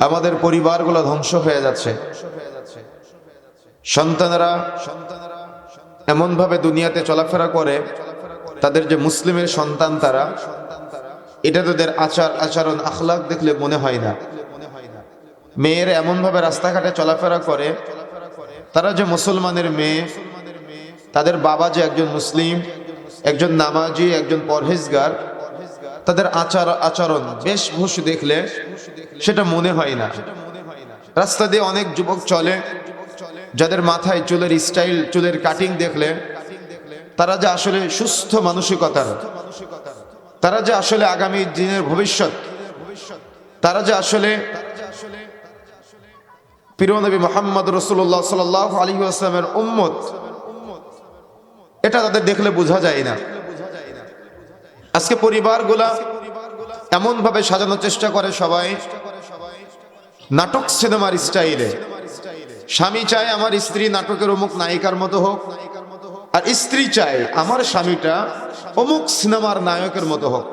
আমাদের পরিবারগুলো ধ্বংস হয়ে যাচ্ছে। সন্তানেরা এমন ভাবে দুনিয়াতে চলাফেরা করে, তাদের যে মুসলিমের সন্তান তারা, এটা তাদের আচার, আচরণ, আখলাক দেখলে মনে হয় না। মেয়ের এমন ভাবে রাস্তাঘাটে চলাফেরা করে, তারা যে মুসলমানের মেয়ে, তাদের বাবা যে একজন মুসলিম, একজন নামাজি, একজন পরহেজগার তাদের আচার, আচরণ বেশ বেশভূষ দেখলে সেটা মনে হয় না। রাস্তা দিয়ে অনেক যুবক চলে, যাদের মাথায় চুলের স্টাইল চুলের কাটিং দেখলে তারা যে আসলে সুস্থ মানসিকতার, তারা যে আসলে আগামী দিনের ভবিষ্যৎ, তারা যে আসলে প্রিয়নবী মোহাম্মদ রসুল্লাহ সাল আলী আসলামের উম্মত, এটা তাদের দেখলে বোঝা যায় না। আজকে পরিবারগুলা এমন ভাবে সাজানোর চেষ্টা করে সবাই। নাটক সিনেমার স্টাইলে। স্বামী চায় আমার স্ত্রী নাটকের অমুক নায়িকার মতো হোক, আর স্ত্রী চায় আমার স্বামীটা অমুক সিনেমার নায়কের মতো হোক।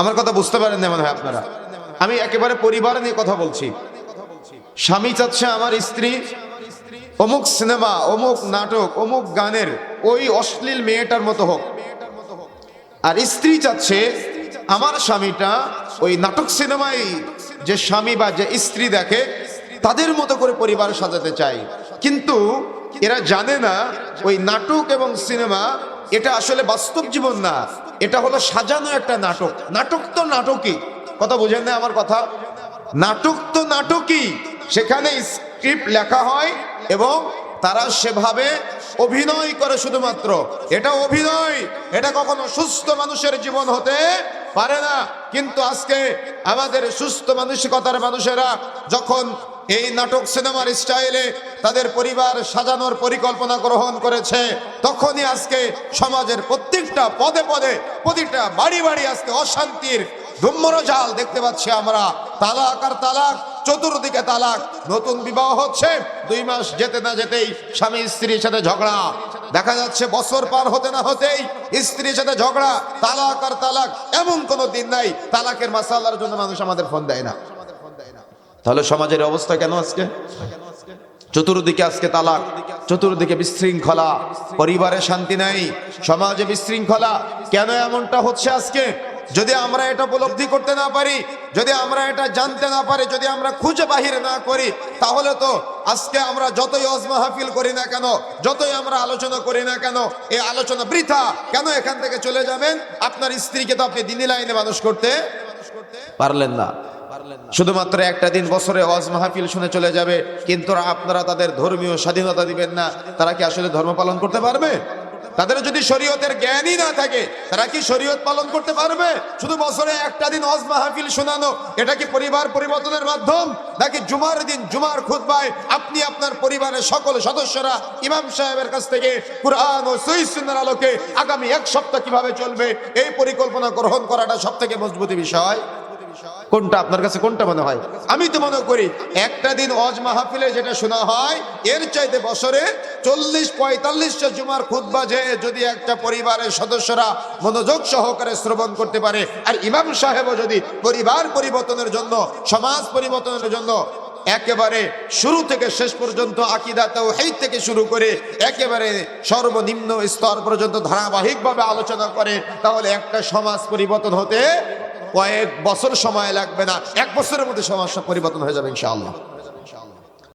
আমার কথা বুঝতে পারেন মনে হয় আপনারা? আমি একেবারে পরিবার নিয়ে কথা বলছি। স্বামী চাচ্ছে আমার স্ত্রী অমুক সিনেমা, অমুক নাটক, অমুক গানের ওই অশ্লীল মেয়েটার মতো হোক। আর স্ত্রী চাচ্ছে আমার স্বামীটা ওই নাটক সিনেমায় যে স্বামী বা যে স্ত্রী দেখে তাদের মতো করে পরিবার সাজাতে চাই কিন্তু এরা জানে না ওই নাটক এবং সিনেমা এটা আসলে বাস্তব জীবন না, এটা হলো সাজানো একটা নাটক। নাটক তো নাটকই, কথা বুঝেন না আমার কথা? নাটক তো নাটকই, সেখানে স্ক্রিপ্ট লেখা হয় এবং তারা সেভাবে অভিনয় করে শুধুমাত্র। এটা অভিনয়, এটা কখনো সুস্থ মানুষের জীবন হতে পারে না। কিন্তু আজকে আমাদের সুস্থ মানসিকতার মানুষেরা যখন এই নাটক সিনেমার স্টাইলে তাদের পরিবার সাজানোর পরিকল্পনা গ্রহণ করেছে, তখনই আজকে সমাজের প্রত্যেকটা পদে পদে, প্রতিটা বাড়ি বাড়ি আজকে অশান্তির ধুম্মর জাল দেখতে পাচ্ছি আমরা। তালাক আর তালাক চতুর্দিকে তালাক। নতুন বিবাহ হচ্ছে, দুই মাস যেতে না যেতেই স্বামী স্ত্রীর সাথে ঝগড়া। দেখা যাচ্ছে বছর পার হতে না হতেই স্ত্রীর সাথে ঝগড়া, তালাক আর তালাক। এমন কোনো দিন নাই, তালাকের মাসালার জন্য মানুষ আমাদের ফোন দেয় না। তাহলে সমাজের অবস্থা কেন আজকে? চতুর্দিকে আজকে তালাক, চতুর্দিকে বিশৃঙ্খলা। পরিবারে শান্তি নাই, সমাজে বিশৃঙ্খলা। কেন এমনটা হচ্ছে আজকে? যদি আমরা এটা উপলব্ধি করতে না পারি, যদি আমরা এটা জানতে না পারি, যদি আমরা খুঁজে বাহির না করি, তাহলে তো আজকে আমরা যতই অজ মাহফিল করি না কেন, যতই আমরা আলোচনা করি না কেন এই আলোচনা বৃথা। কেন এখান থেকে চলে যাবেন? আপনার স্ত্রীকে তো আপনি দিনী লাইনে মানুষ করতে পারলেন না। শুধুমাত্র একটা দিন বছরে ওয়াজ মাহফিল শুনে চলে যাবে, কিন্তু আপনারা তাদের ধর্মীয় স্বাধীনতা দিবেন না। তারা কি আসলে ধর্ম পালন করতে পারবে? তাদের যদি শরীয়তের জ্ঞানই না থাকে, তারা কি শরীয়ত পালন করতে পারবে? শুধু বছরে একটা দিন ওয়াজ মাহফিল শোনানো, এটা কি পরিবার পরিবর্তনের মাধ্যম? নাকি জুমার দিন, জুমার খুতবায় আপনি আপনার পরিবারের সকল সদস্যরা ইমাম সাহেবের কাছ থেকে কুরআন ও সহিহ সুন্নাহর আলোকে আগামী এক সপ্তাহ কীভাবে চলবে? এই পরিকল্পনা গ্রহণ করাটা সবথেকে মজবুতি বিষয়। কোনটা আপনার কাছে, কোনটা মনে হয়? আমি তো মনে করি, একটা দিন অজ মাহফিলে যেটা শোনা হয়, এর চাইতে বছরে চল্লিশ পঁয়তাল্লিশটা জুমার খুদ্া যে যদি একটা পরিবারের সদস্যরা মনোযোগ সহকারে শ্রবণ করতে পারে, আর ইমাম সাহেবও যদি পরিবার পরিবর্তনের জন্য, সমাজ পরিবর্তনের জন্য একেবারে শুরু থেকে শেষ পর্যন্ত আকিদা তাওহীদ থেকে শুরু করে একেবারে সর্বনিম্ন স্তর পর্যন্ত ধারাবাহিকভাবে আলোচনা করে, তাহলে একটা সমাজ পরিবর্তন হতে কয়েক বছর সময় লাগবে না এক বছরের মধ্যে সমস্যা পরিবর্তন হয়ে যাবে ইনশাআল্লাহ।